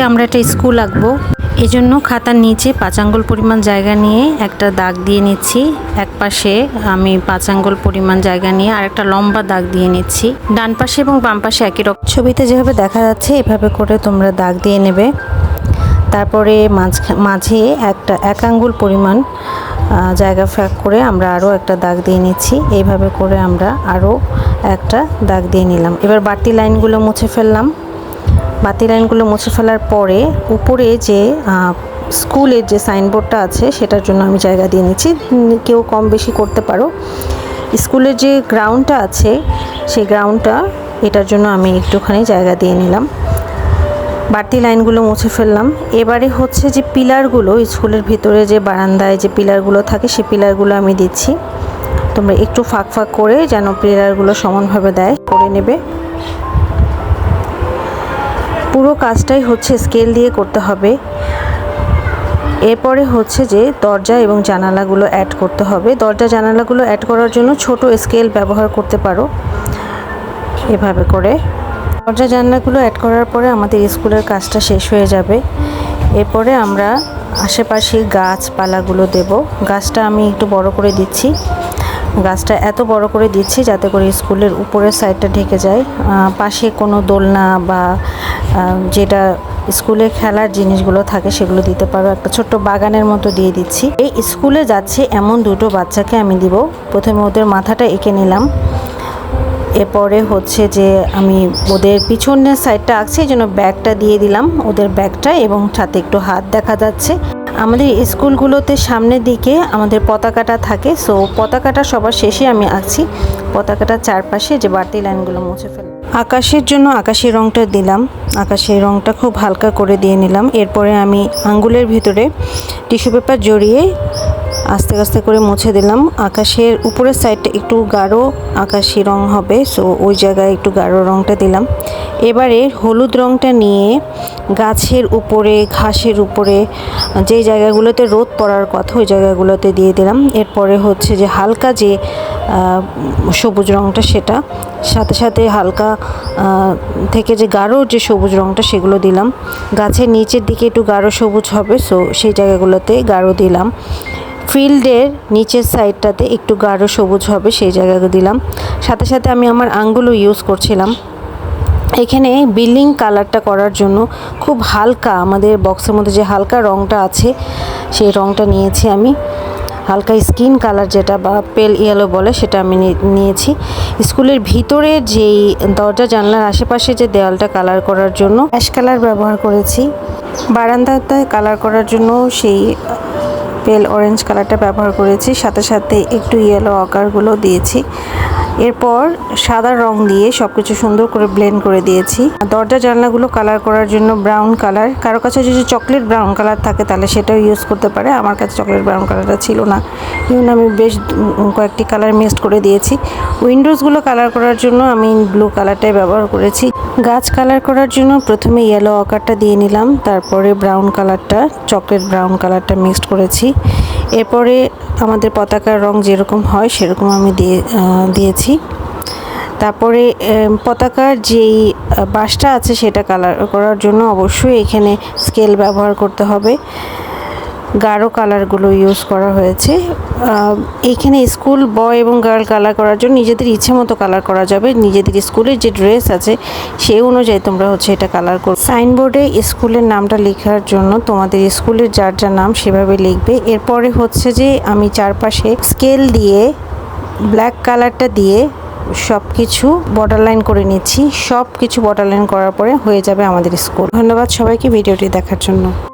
আজকে আমরা একটা স্কুল আঁকবো। এজন্য খাতার নিচে পাঁচ আঙ্গুল পরিমাণ জায়গা নিয়ে একটা দাগ দিয়ে নিচ্ছি। এক পাশে আমি পাঁচ আঙ্গুল পরিমাণ জায়গা নিয়ে আর একটা লম্বা দাগ দিয়ে নিচ্ছি। ডান পাশে এবং বাম পাশে একই রকম। ছবিতে যেভাবে দেখা যাচ্ছে, এভাবে করে তোমরা দাগ দিয়ে নেবে। তারপরে মাঝে একটা এক আঙ্গুল পরিমাণ জায়গা ফ্যাক করে আমরা আরও একটা দাগ দিয়ে নিচ্ছি। এইভাবে করে আমরা আরও একটা দাগ দিয়ে নিলাম। এবার বাড়তি লাইনগুলো মুছে ফেললাম। বাতি লাইনগুলো মুছে ফেলার পরে উপরে যে স্কুলের যে সাইনবোর্ডটা আছে, সেটার জন্য আমি জায়গা দিয়ে নিচ্ছি। কেউ কম বেশি করতে পারো। স্কুলের যে গ্রাউন্ডটা আছে, সেই গ্রাউন্ডটা, এটার জন্য আমি একটুখানি জায়গা দিয়ে নিলাম। বাড়তি লাইনগুলো মুছে ফেললাম। এবারে হচ্ছে যে পিলারগুলো, স্কুলের ভিতরে যে বারান্দায় যে পিলারগুলো থাকে সে পিলারগুলো আমি দিচ্ছি। তোমরা একটু ফাঁক ফাঁক করে যেন পিলারগুলো সমানভাবে দেয়, করে নেবে। পুরো কাজটাই হচ্ছে স্কেল দিয়ে করতে হবে। এরপরে হচ্ছে যে দরজা এবং জানালাগুলো অ্যাড করতে হবে। দরজা, জানালাগুলো অ্যাড করার জন্য ছোট স্কেল ব্যবহার করতে পারো এভাবে করে। দরজা, জানলাগুলো অ্যাড করার পরে আমাদের স্কুলের কাজটা শেষ হয়ে যাবে। এরপরে আমরা আশেপাশে গাছপালাগুলো দেব। গাছটা আমি একটু বড় করে দিচ্ছি। গাছটা এত বড় করে দিচ্ছি যাতে করে স্কুলের উপরের সাইডটা ঢেকে যায়। পাশে কোনো দোলনা বা যেটা স্কুলে খেলার জিনিসগুলো থাকে সেগুলো দিতে পারো। একটা ছোট্ট বাগানের মতো দিয়ে দিচ্ছি। এই স্কুলে যাচ্ছে এমন দুটো বাচ্চাকে আমি দিব। প্রথমে ওদের মাথাটা এঁকে নিলাম। এরপরে হচ্ছে যে আমি ওদের পিছনের সাইডটা আঁকছি, এই জন্য ব্যাগটা দিয়ে দিলাম ওদের ব্যাগটা এবং সাথে একটু হাত দেখা যাচ্ছে। আমাদের স্কুলগুলোতে সামনের দিকে আমাদের পতাকাটা থাকে সো পতাকাটা সবার শেষে আমি আঁকছি। পতাকাটার চারপাশে যে বাড়তি লাইনগুলো মুছে ফেল আকাশের জন্য আকাশি রঙটা দিলাম। আকাশের রঙটা খুব হালকা করে দিয়ে নিলাম। এরপরে আমি আঙ্গুলের ভিতরে টিস্যু পেপার জড়িয়ে আস্তে আস্তে করে মুছে দিলাম। আকাশের উপরের সাইডটা একটু গাঢ় আকাশি রং হবে সো ওই জায়গায় একটু গাঢ় রংটা দিলাম। এবারে হলুদ রংটা নিয়ে গাছের উপরে, ঘাসের উপরে, যে জায়গাগুলোতে রোদ পড়ার কথা ওই জায়গাগুলোতে দিয়ে দিলাম। এরপরে হচ্ছে যে হালকা যে সবুজ রংটা সেটা, সাথে সাথে হালকা থেকে যে গাঢ় যে সবুজ রংটা সেগুলো দিলাম। গাছের নিচের দিকে একটু গাঢ় সবুজ হবে সো সেই জায়গাগুলোতে গাঢ় দিলাম। ফিল্ডের নিচের সাইডটাতে একটু গাঢ় সবুজ হবে, সেই জায়গাগুলো দিলাম। সাথে সাথে আমি আমার আঙ্গুলও ইউজ করছিলাম। এখানে বিল্ডিং কালারটা করার জন্য খুব হালকা আমাদের বক্সের মধ্যে যে হালকা রংটা আছে, সেই রংটা নিয়েছি আমি। হালকা স্কিন কালার যেটা বা পেল ইয়েলো বলে সেটা আমি নিয়েছি। স্কুলের ভিতরে যেই দরজা, জানলার আশেপাশে যে দেওয়ালটা কালার করার জন্য, অ্যাশ কালার ব্যবহার করেছি। বারান্দাতে কালার করার জন্য সেই পেল অরেঞ্জ কালারটা ব্যবহার করেছি, সাথে সাথে একটু ইয়েলো আকারগুলো দিয়েছি। এরপর সাদা রং দিয়ে সব কিছু সুন্দর করে ব্লেন্ড করে দিয়েছি। দরজা জানলাগুলো কালার করার জন্য ব্রাউন কালার কারও কাছে যদি চকলেট ব্রাউন কালার থাকে, তাহলে সেটাও ইউজ করতে পারে। আমার কাছে চকলেট ব্রাউন কালারটা ছিল না। এই আমি বেশ কয়েকটি কালার মিক্সড করে দিয়েছি। উইন্ডোজগুলো কালার করার জন্য আমি ব্লু কালারটাই ব্যবহার করেছি। গাছ কালার করার জন্য প্রথমে ইয়েলো আকারটা দিয়ে নিলাম, তারপরে ব্রাউন কালারটা চকলেট ব্রাউন কালারটা মিক্সড করেছি। এরপরে আমাদের পতাকার রং যেরকম হয় সেরকম আমি দিয়ে দিয়েছি। তারপরে পতাকার যেই বাঁশটা আছে সেটা কালার করার জন্য অবশ্যই এখানে স্কেল ব্যবহার করতে হবে। গাঢ় কালারগুলো ইউজ করা হয়েছে। এইখানে স্কুল বয় এবং গার্ল কালার করার জন্য নিজেদের ইচ্ছে মতো কালার করা যাবে। নিজেদের স্কুলের যে ড্রেস আছে সেই অনুযায়ী তোমরা হচ্ছে এটা কালার করো। সাইনবোর্ডে স্কুলের নামটা লেখার জন্য তোমাদের স্কুলের যার যার নাম সেভাবে লিখবে। এরপরে হচ্ছে যে আমি চারপাশে স্কেল দিয়ে ব্ল্যাক কালারটা দিয়ে সব কিছু বর্ডার লাইন করে নিচ্ছি। সব কিছু বর্ডার লাইন করার পরে হয়ে যাবে আমাদের স্কুল ধন্যবাদ সবাইকে ভিডিওটি দেখার জন্য।